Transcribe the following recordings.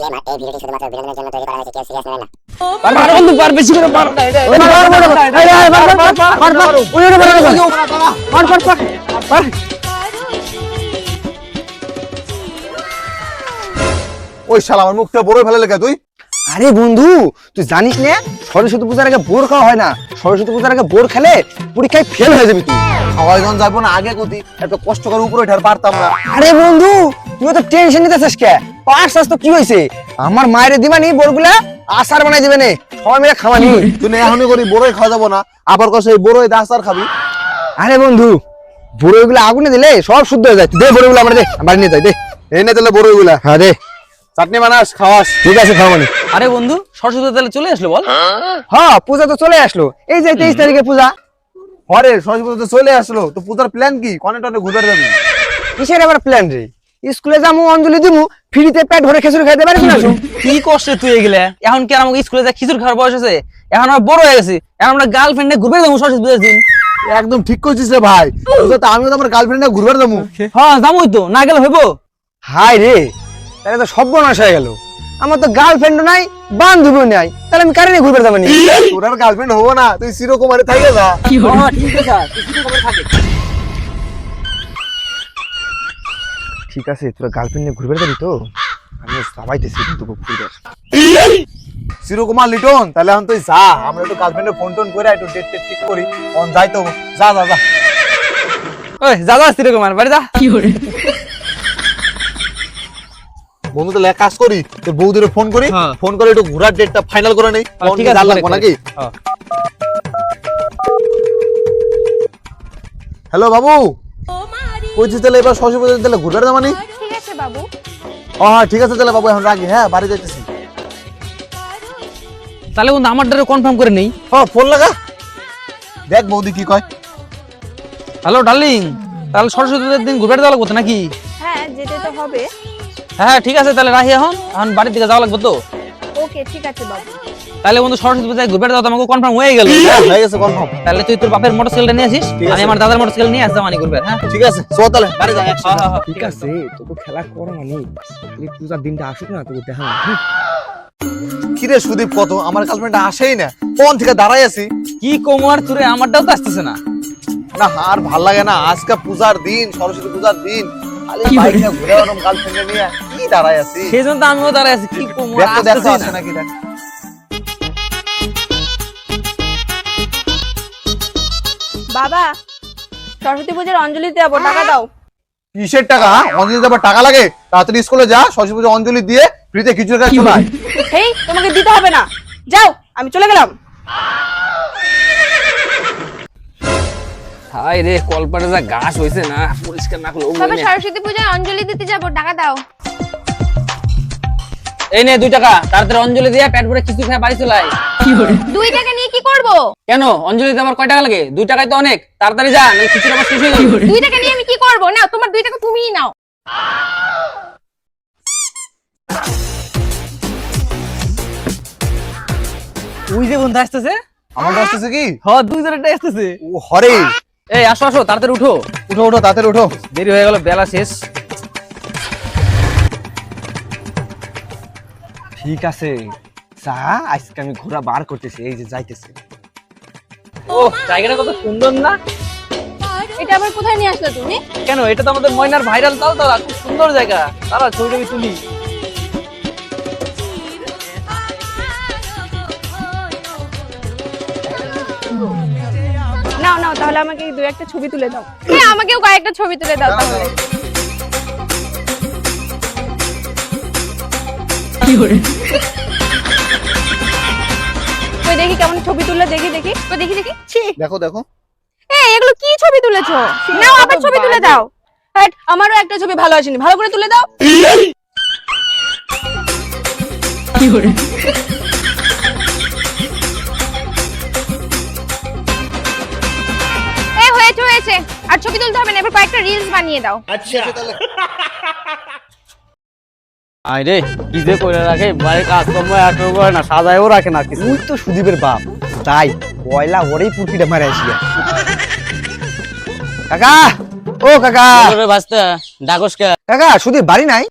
Disclaimer এই ভিডিওটি শুধুমাত্র বিনোদনের জন্য তৈরি করা হয়েছে কেউ সিরিয়াস নেবেন না। পার পার বন্ধু পার বেশি করে পার ওই শালা আমার মুখটা বড় ফেলে লেখা তুই। আরে বন্ধু তুই জানিস না সরস্বতী পূজার আগে বোর খাওয়া হয় না। সরস্বতী পূজার আগে বোর খেলে পরীক্ষায় ফেল হয়ে যাবি তুই। সবাই যখন যাব না আগে কতি এত কষ্ট করে উপরে ওঠার পারতাম না। আরে বন্ধু তুই তো টেনশন নিতেছিস কে? পাস তো কি হয়েছে? আমার মায়ের দিবানি বোরগুলা আচার বানাই দিবে নে। সবাই মিলে খাওয়ানি তুই না এখনই করি বড়ই খাওয়া যাব না। আবার কস এই বড়ই আর খাবি। আরে বন্ধু বড়গুলো আগুনে দিলে সব শুদ্ধ হয়ে যায়। দে বড়গুলো আমার দে বাড়ি নিয়ে যাই দে। এই নে তাহলে বড়ই গুলা হ্যাঁ দে। চাটনি বানাস খাওয়াস। ঠিক আছে খাওয়ানি আরে বন্ধু সরস্বতী তাহলে চলে আসলো বল। হ্যাঁ পূজা তো চলে আসলো। এই যে তেইশ তারিখে পূজা। হরে সরস্বতী তো চলে আসলো। তো পূজার প্ল্যান কি? কনে টনে ঘুরে যাবি কিসের আবার প্ল্যান রে? স্কুলে যাব অঞ্জলি দিমু ফ্রিতে পেট ভরে খেচুড়ি খাইতে পারবি না? কি কষ্টে তুই এগুলা? এখন কি আমাকে স্কুলে যা খিচুড়ি খাওয়ার বয়স আছে? এখন আমরা বড় হয়ে গেছি। এখন আমরা গার্লফ্রেন্ডে ঘুরবে যাব সরস্বতী পূজার দিন। একদম ঠিক করছিস রে ভাই। তো আমিও তো আমার গার্লফ্রেন্ডে ঘুরবে যাব হ্যাঁ যাবোই তো। না গেলে হইবো? হাই রে তাহলে তো সর্বনাশ হয়ে গেল। আমার তো গার্লফ্রেন্ডও নাই বান্ধবীও নাই। তাহলে আমি কারে নিয়ে ঘুরবে যাব নি? তোর আর গার্লফ্রেন্ড হব না তুই চিরকুমারে থাকে যা হ্যাঁ, ঠিক আছে ঠিক আছে তোরা গার্লফ্রেন্ড নিয়ে ঘুরবে তো? আমি সবাইতেছি কিন্তু ঘুরবে। চিরকুমার লিটন তাহলে এখন তুই যা। আমরা একটু গার্লফ্রেন্ডের ফোন টোন করে একটু ডেট টেট ঠিক করি। অন যাই তো। যা যা যা। ওই যা যা বাড়ি যা। বন্ধু তাহলে এক কাজ করি তোর বৌদিরে ফোন করি। হ্যাঁ। ফোন করে একটু ঘোরার ডেটটা ফাইনাল করে নেই। হ্যাঁ, ঠিক আছে, করে, করে। নাকি? হ্যাঁ। হ্যালো বাবু? তাহলে এবার তাহলে ঘুরবে না মানে? ঠিক আছে বাবু। ও হ্যাঁ ঠিক আছে তাহলে বাবু এখন রাখি হ্যাঁ বাড়ি যাইতেছি। তাহলে বন্ধু আমার ডেটে কনফার্ম করে নেই। হ্যাঁ ফোন লাগা? দেখ বৌদি কি কয়। হ্যালো ডার্লিং তাহলে সরস্বতী পূজার দিন ঘুরবে যাওয়া লাগবে নাকি? হ্যাঁ যেতে তো হবে। হ্যাঁ ঠিক আছে তাহলে রাখি এখন। এখন বাড়ির দিকে যাওয়া লাগবে তো? ওকে ঠিক আছে বাবু। তাহলে বন্ধু সরস্বতী পূজায় ঘুরবে যাওয়া তো আমাকে কনফার্ম হয়ে গেল। হ্যাঁ, হয়ে গেছে কনফার্ম তাহলে তুই তোর বাপের মোটরসাইকেলটা নিয়ে আসিস আমি আমার দাদার মোটরসাইকেল নিয়ে আসতাম মানে ঘুরবে হ্যাঁ? ঠিক আছে চো তাহলে বাড়ি যা। একসাথে। ঠিক আছে তোকে খেলা করো মানে এই পূজার দিনটা আসুক না তোকে দেখা কিরে সুদীপ কত? আমার গার্লফ্রেন্ড আসেই না। কোন থেকে দাঁড়াই আছি? কি কোমর তুরে আমারটাও তো আসতেছে না। না আর ভালো লাগে না। আজকে পূজার দিন সরস্বতী পূজার দিন। গার্লফ্রেন্ড নিয়ে। কি দাঁড়াই আছি? সেই জন্য তো আমিও দাঁড়াই আছি। কি কোমর দেখ আসতেছে না। নাকি দেখ। বাবা সরস্বতী পুজোর অঞ্জলি যাব টাকা দাও। কিসের টাকা হ্যাঁ? অঞ্জলি আবার টাকা লাগে? তাড়াতাড়ি স্কুলে যা সরস্বতী পুজো অঞ্জলি দিয়ে ফ্রিতে খিচুড়ি খাই চলে আয়। হেই তোমাকে দিতে হবে না। যাও আমি চলে গেলাম। হাই রে কলপাটে যা ঘাস হইছে না পরিষ্কার না করলে বাবা সরস্বতী পূজায় অঞ্জলি দিতে যাব টাকা দাও। এই নে দুই টাকা তাড়াতাড়ি অঞ্জলি দিয়ে পেট ভরে খাই বাড়ি চলে আয়। দুই টাকা নিয়ে কি করব? কেন? অঞ্জলি দিতে আমার কয় টাকা লাগে? দুই টাকায় তো অনেক। তাড়াতাড়ি যা নাহলে খিচুড়ি আমার শেষ হয়ে যাবে। দুই টাকা নিয়ে আমি কি করব? নাও তোমার দুই টাকা তুমিই নাও। ওই যে বন্ধু আসতেছে? আমার আসতেছে কি? হ দুই জনেরটা আসতেছে। ও হরে। এই আসো আসো তাড়াতাড়ি উঠো। উঠো উঠো তাড়াতাড়ি উঠো। দেরি হয়ে গেল বেলা শেষ। ঠিক আছে। যা আজকে আমি ঘোরা বার করতেছি এই যে যাইতেছি। ও জায়গাটা কত সুন্দর না? এটা আবার কোথায় নিয়ে আসলে তুমি? কেন এটা তো আমাদের ময়নার ভাইরাল তাও তারা খুব সুন্দর জায়গা। তারা ছবি টবি তুলি। নাও নাও তাহলে আমাকে এই দু একটা ছবি তুলে দাও। হ্যাঁ আমাকেও কয়েকটা ছবি তুলে দাও তাহলে। ওই দেখি কেমন ছবি তুললে দেখি দেখি। তো দেখি দেখি। ছি। দেখো দেখো। এই এগুলো কি ছবি তুলেছো? নাও আবার ছবি তুলে দাও। হ্যাট, আমারও একটা ছবি ভালো আসেনি। ভালো করে তুলে দাও। এ হয়েছে হয়েছে। আর ছবি তুলতে হবে না এবার কয়েকটা রিলস বানিয়ে দাও। আই রে কি যে কইরা রাখে করে না সাজায়ও রাখে না কিছু। তুই তো সুদীপের বাপ। তাই পয়লা ওরেই পুরকিটা মারে আসি কাকা ও কাকা। রে ভাইস্তে ডাকস কাকা সুধীর বাড়ি নাই?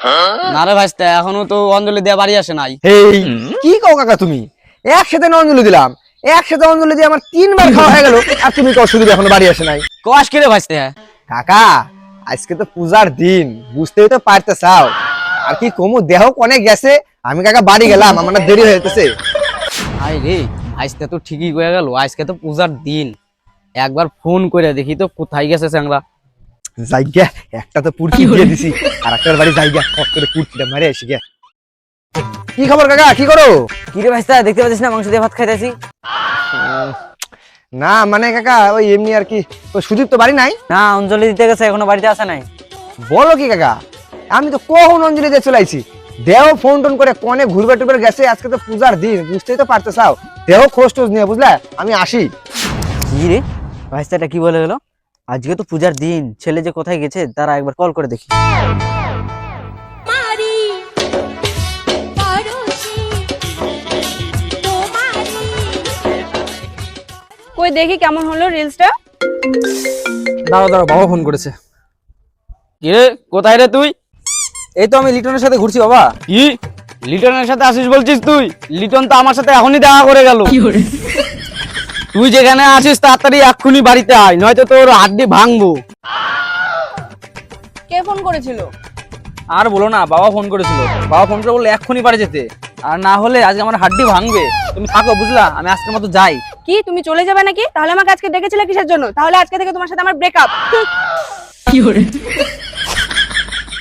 না রে ভাইস্তে এখনও তো অঞ্জলি দেয়া বাড়ি আসে নাই। এই কি কও কাকা তুমি? একসাথে না অঞ্জলি দিলাম। একসাথে অঞ্জলি দিয়ে আমার তিনবার খাওয়া হয়ে গেল আর তুমি কও সুদীপ এখনও বাড়ি আসে নাই? কস কি রে ভাইস্তে কাকা আজকে তো পূজার দিন বুঝতেই তো পারতে চাও। আর কি কমু? দেহ কনে গেছে। আমি কাকা বাড়ি গেলাম আমার না দেরি হয়ে যেতেছে। আই রে আজকে তো ঠিকই হয়ে গেল। আজকে তো পূজার দিন। একবার ফোন করে দেখি তো কোথায় গেছে চ্যাংরা জায়গা একটা তো পুরকি দিয়ে দিছি আর একটার বাড়ি জায়গা ফট করে পুরকিটা মারে এসে গিয়া। কি খবর কাকা কি করো? কি রে ভাইস্তে দেখতে পাচ্ছিস না মাংস দিয়ে ভাত খাইতেছি? না মানে কাকা ওই এমনি আর কি। ওই সুদীপ তো বাড়ি নাই? না অঞ্জলি দিতে গেছে এখনও বাড়িতে আসে নাই। বলো কি কাকা? আমি তো কখন অঞ্জলি দিয়ে চলে আইছি? দেহ ফোন টোন করে কনে ঘুরবে টুরবে গেছে আজকে তো পূজার দিন বুঝতেই তো পারতে চাও। দেহ খোঁজ টোজ নিয়ে বুঝলে? আমি আসি। কি রে? ভাইস্তাটা কি বলে গেল? আজকে তো পূজার দিন ছেলে যে কোথায় গেছে তারা একবার কল করে দেখি। কই দেখি কেমন হলো রিলসটা দাঁড়াও দাঁড়াও বাবা ফোন করেছে। কি রে? কোথায় রে তুই? এই তো আমি লিটনের সাথে ঘুরছি বাবা। কি লিটনের সাথে আসিস বলছিস তুই? লিটন তো আমার সাথে এখনই দেখা করে গেল। তুই যেখানে আসিস তাড়াতাড়ি এক্ষুনি বাড়িতে আয় নয়তো তোর হাড্ডি ভাঙবো। কে ফোন করেছিল? আর বলো না বাবা ফোন করেছিল। বাবা ফোন করে বলল এক্ষুনি বাড়ি যেতে। আর না হলে আজকে আমার হাড্ডি ভাঙবে। তুমি থাকো বুঝলা? আমি আজকের মতো যাই। কি তুমি চলে যাবে নাকি? তাহলে আমাকে আজকে ডেকেছিলে কিসের জন্য? তাহলে আজকে থেকে তোমার সাথে আমার ব্রেকআপ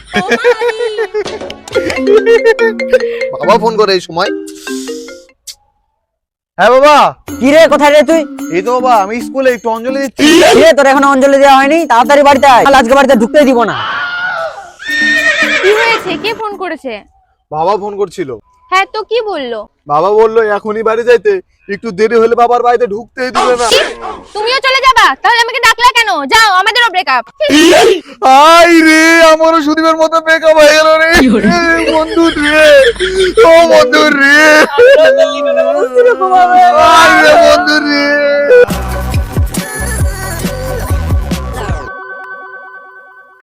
বাবা ফোন করে এই সময়। হ্যাঁ বাবা। কি রে কোথায় রে তুই? এই তো বাবা আমি স্কুলে একটু অঞ্জলি দিচ্ছি। কি রে তোর এখনও অঞ্জলি দেওয়া হয়নি? তাড়াতাড়ি বাড়িতে আয়। আজকে বাড়িতে ঢুকতেই দিব না। কি হয়েছে? কে ফোন করেছে? বাবা ফোন করছিল। হ্যাঁ তো কি বলল? বাবা বলল এখনই বাড়ি যাইতে। একটু দেরি হলে বাবার বাড়িতে ঢুকতেই দিবে না। তুমিও চলে যাবা? তাহলে আমাকে ডাকলা কেন? যাও আমাদেরও ব্রেকআপ আই রে আমারও সুদীপের মতো ব্রেকআপ হয়ে গেল রে। এ, বন্ধু রে ও বন্ধু রে। আই রে বন্ধু রে।